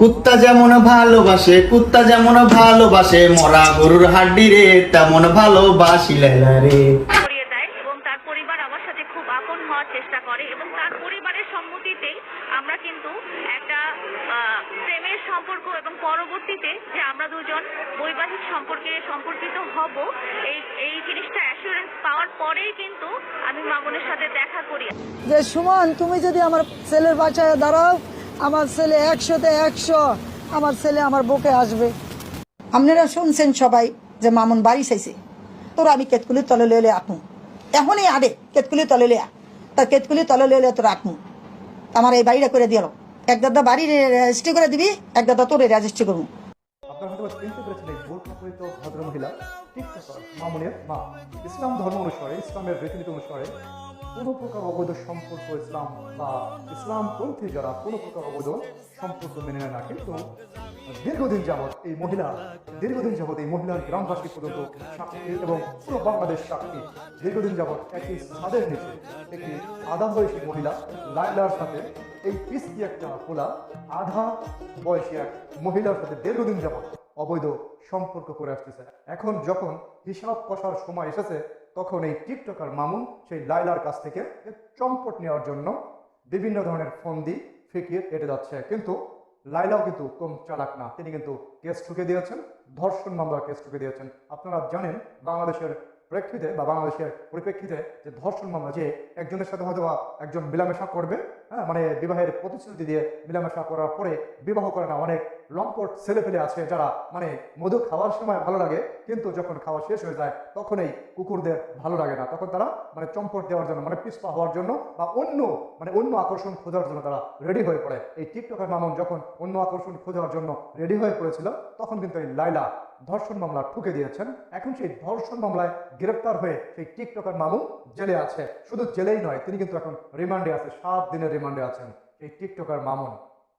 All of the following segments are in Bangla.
কুত্তা যেমন ভালোবাসে কুত্তা যেমন ভালোবাসে মরা গরুর হাড্ডি রে তেমন ভালোবাসি লেলা রে। করিয়ে দেয় এবং তার পরিবার আমার সাথে খুব আপন হওয়ার চেষ্টা করে এবং তার পরিবারের সম্মতিতেই আমরা কিন্তু একটা আহ, প্রেমের সম্পর্ক এবং পরবর্তীতে যে আমরা দুজন বৈবাহিক সম্পর্কে সম্পর্কিত হব এই এই জিনিসটা অ্যাসুরেন্স পাওয়ার পরেই কিন্তু আমি মামুনের সাথে দেখা করি। যে সুমন তুমি যদি আমার ছেলের বাচ্চায় দাঁড়াও আমার ছেলে একশোতে একশো, আমার ছেলে আমার বুকে আসবে। আপনারা শুনছেন সবাই যে মামুন বাড়ি চাইছে। তোরা আমি কেতকুলি তলে লইলে আঁকু এখনই আদে কেতকুলি তলে লিয়া তা কেতকুলি তলে লইলে তোরা আঁকু আমার এই বাড়িটা করে দিল এক দাদা বাড়ি রেজিস্ট্রি করে দিবি, এক দাদা তোরে রেজিস্ট্রি করব। মামুনের মা। ইসলাম ধর্ম অনুসারে, ইসলামের রীতিনীতি অনুসারে কোনো প্রকার অবৈধ সম্পর্ক ইসলাম বা ইসলাম পন্থী যারা কোনো প্রকার অবৈধ সম্পর্ক মেনে নেয় না, কিন্তু দীর্ঘদিন যাবৎ এই মহিলা, দীর্ঘদিন যাবৎ এই মহিলার গ্রামবাসী পর্যন্ত সাক্ষী এবং পুরো বাংলাদেশ সাক্ষী। দীর্ঘদিন যাবৎ একই ছাদের নিচে একটি আধা বয়সী মহিলা লাইলার সাথে এই পিসকি একটা খোলা আধা বয়সী এক মহিলার সাথে দীর্ঘদিন যাবৎ অবৈধ সম্পর্ক করে আসতেছে। এখন যখন হিসাব কষার সময় এসেছে তখন এই টিকটকার মামুন সেই লাইলার কাছ থেকে চম্পট নেওয়ার জন্য বিভিন্ন ধরনের ফন্দি ফিকিয়ে কেটে যাচ্ছে। কিন্তু লাইলাও কিন্তু কম চালাক না। তিনি কিন্তু কেস ঠুকে দিয়েছেন, ধর্ষণ মামলার কেস ঠুকে দিয়েছেন। আপনারা জানেন বাংলাদেশের প্রেক্ষিতে বা বাংলাদেশের পরিপ্রেক্ষিতে যে ধর্ষণ মামলা, যে একজনের সাথে হয়তো একজন মিলামেশা করবে হ্যাঁ মানে বিবাহের প্রতিশ্রুতি দিয়ে মিলামেশা করার পরে বিবাহ করে না অনেক লম্পট ছেলে ফেলে আছে যারা মানে মধু খাওয়ার সময় ভালো লাগে, কিন্তু যখন খাওয়া শেষ হয়ে যায় তখন এই কুকুরদের ভালো লাগে না। তখন তারা মানে চম্পট দেওয়ার জন্য মানে পিসপা হওয়ার জন্য বা অন্য মানে অন্য আকর্ষণ খোঁজার জন্য তারা রেডি হয়ে পড়ে। এই টিকটকের মামুন যখন অন্য আকর্ষণ খোঁজার জন্য রেডি হয়ে পড়েছিল, তখন কিন্তু এই লাইলা ধর্ষণ মামলা ঠুকে দিয়েছেন। এখন সেই ধর্ষণ মামলায় গ্রেপ্তার হয়ে সেই টিকটকার মামুন জেলে আছে। শুধু জেলেই নয়, তিনি কিন্তু এখন রিমান্ডে আছে, সাত দিনের রিমান্ডে আছেন। এই টিকটকার মামুন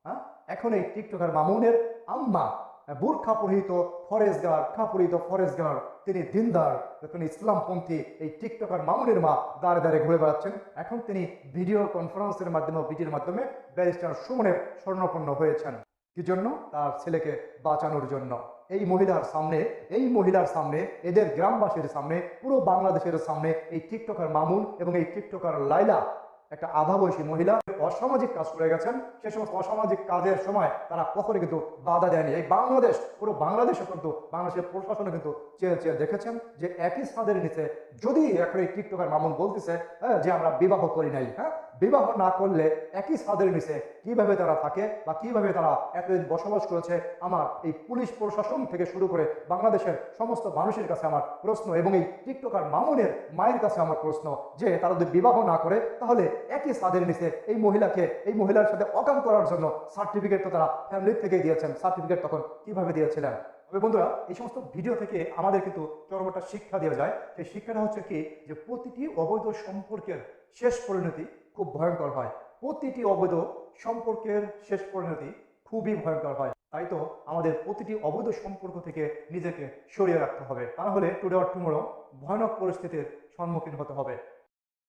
হ্যাঁ? এখন এই টিকটকার মামুনের আম্মা বুর্খা পরিহিত, ফরেজগার, খা পরিহিত, ফরেজগার, তিনি দিনদার, তিনি ইসলামপন্থী, এই টিকটকার মামুনের মা দাঁড়ে দাঁড়িয়ে ঘুরে বেড়াচ্ছেন। এখন তিনি ভিডিও কনফারেন্সের মাধ্যমে, ভিডিওর মাধ্যমে ব্যারিস্টার সুমনের স্বর্ণপন্ন হয়েছেন। কি জন্য? তার ছেলেকে বাঁচানোর জন্য। এই মহিলার সামনে, এই মহিলার সামনে, এদের গ্রামবাসীর সামনে, পুরো বাংলাদেশের সামনে এই টিকটকার মামুন এবং এই টিকটকার লাইলা একটা আধা বয়সী মহিলা অসামাজিক কাজ করে গেছেন। সে সমস্ত অসামাজিক কাজের সময় তারা কখনো কিন্তু বাধা দেয়নি। এই বাংলাদেশ পুরো বাংলাদেশে কিন্তু বাংলাদেশের প্রশাসনে কিন্তু চেয়ে চেয়ে দেখেছেন যে একই ছাদের নিচে যদি এখন এই টিকটকার মামুন বলতেছে হ্যাঁ, যে আমরা বিবাহ করি নাই হ্যাঁ বিবাহ না করলে একই ছাদের নিচে কীভাবে তারা থাকে বা কীভাবে তারা এতদিন বসবাস করেছে, আমার এই পুলিশ প্রশাসন থেকে শুরু করে বাংলাদেশের সমস্ত মানুষের কাছে আমার প্রশ্ন এবং এই টিকটকার মামুনের মায়ের কাছে আমার প্রশ্ন যে, তারা যদি বিবাহ না করে, তাহলে একই ছাদের নিচে এই মহিলাকে, এই মহিলার সাথে অকাম করার জন্য সার্টিফিকেট তো তারা ফ্যামিলির থেকে দিয়েছেন। সার্টিফিকেট তখন কীভাবে দিয়েছিলেন? তবে বন্ধুরা, এই সমস্ত ভিডিও থেকে আমাদের কিন্তু চরম একটা শিক্ষা দেওয়া যায়। সেই শিক্ষাটা হচ্ছে কি? যে প্রতিটি অবৈধ সম্পর্কের শেষ পরিণতি খুব ভয়ঙ্কর হয়। প্রতিটি অবৈধ সম্পর্কের শেষ পরিণতি খুবই ভয়ঙ্কর হয়। তাই তো আমাদের প্রতিটি অবৈধ সম্পর্ক থেকে নিজেকে সরিয়ে রাখতে হবে। তা না হলে টুডে অর টুমোরো ভয়ানক পরিস্থিতির সম্মুখীন হতে হবে।